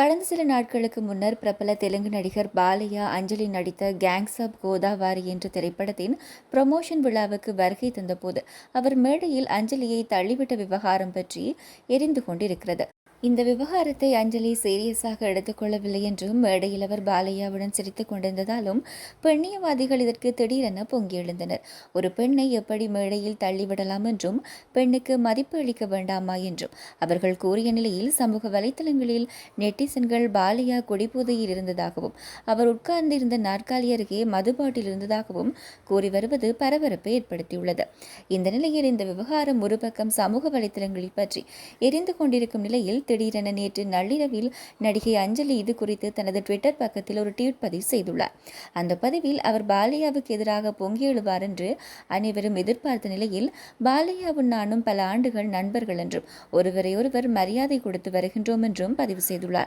கடந்த சில நாட்களுக்கு முன்னர் பிரபல தெலுங்கு நடிகர் பாலையா அஞ்சலி நடித்த கேங்ஸ் ஆப் கோதாவாரி என்ற திரைப்படத்தின் ப்ரமோஷன் விழாவுக்கு வருகை தந்தபோது அவர் மேடையில் அஞ்சலியை தள்ளிவிட்ட விவகாரம் பற்றி எரிந்து கொண்டிருக்கிறது. இந்த விவகாரத்தை அஞ்சலி சீரியஸாக எடுத்துக்கொள்ளவில்லை என்றும் மேடையில் அவர் பாலையாவுடன் சிரித்துக் கொண்டிருந்ததாலும் பெண்ணியவாதிகள் இதற்கு திடீரென பொங்கி எழுந்தனர். ஒரு பெண்ணை எப்படி மேடையில் தள்ளிவிடலாம் என்றும் பெண்ணுக்கு மதிப்பு அளிக்க வேண்டாமா என்றும். அவர்கள் கூறிய நிலையில் சமூக வலைத்தளங்களில் நெட்டிசன்கள் பாலையா குடிபோதையில் இருந்ததாகவும் அவர் உட்கார்ந்திருந்த நாற்காலி அருகே மதுபாட்டில் இருந்ததாகவும் கூறி வருவது பரபரப்பை ஏற்படுத்தியுள்ளது. இந்த நிலையில் இந்த விவகாரம் ஒரு பக்கம் சமூக வலைத்தளங்களில் பற்றி எரிந்து கொண்டிருக்கும் நிலையில் திடீரென நேற்று நள்ளிரவில் நடிகை அஞ்சலி இது குறித்து தனது ட்விட்டர் பக்கத்தில் ஒரு ட்வீட் பதிவு செய்துள்ளார். அந்த பதிவில் அவர் பாலியாவுக்கு எதிராக பொங்கி எழுவார் என்று அனைவரும் எதிர்பார்த்த நிலையில் பாலியாவும் நானும் பல ஆண்டுகள் நண்பர்கள் என்றும் ஒருவரை ஒருவர் மரியாதை கொடுத்து வருகின்றோம் என்றும் பதிவு செய்துள்ளார்.